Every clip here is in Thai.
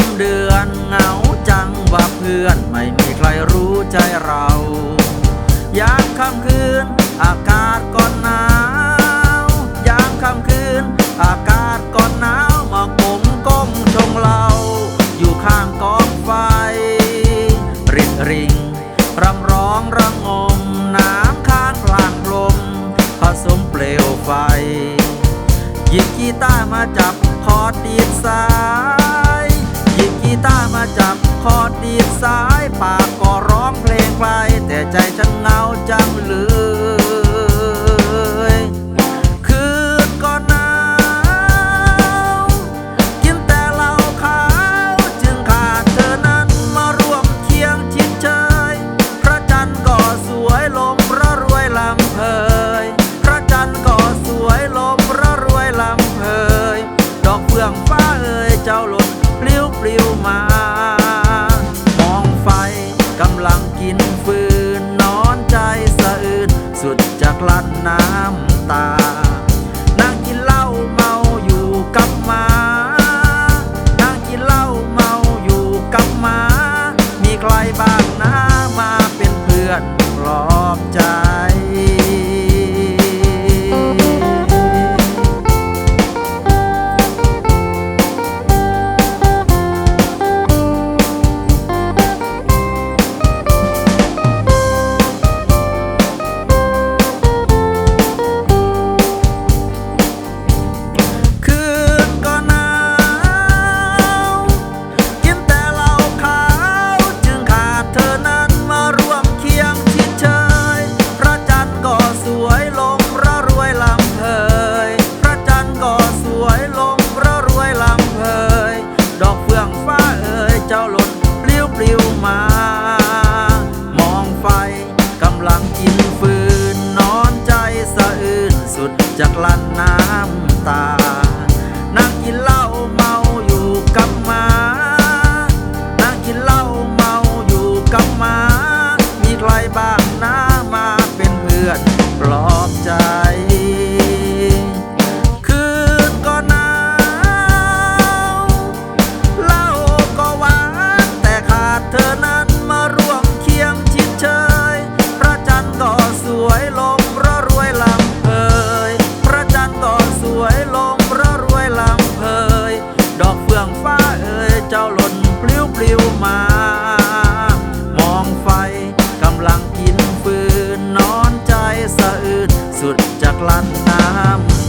มเดือนเหงาจังว่าเพื่อนไม่มีใครรู้ใจเรา ยามค่ำคืนอากาศก่อนหนาว ยามค่ำคืนอากาศก่อนหนาวหมอกผมก้มชงเรา อยู่ข้างกองไฟ ริดริงรำร้องระงมน้ำข้างพลางลมผสมเปลวไฟ หยิบกีต้ามาจับ เอ่ยเจ้าหล่นปลิวปลิวมามองไฟกำลังกินฟืนนอนใจสะอื้นสุดจากลั้นน้ำตา นั่งกินเหล้าเมาอยู่กับมา นั่งกินเหล้าเมาอยู่กับมา มีใครบ้างนะมาเป็นเพื่อนปลอบใจ จากลันน้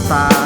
Five.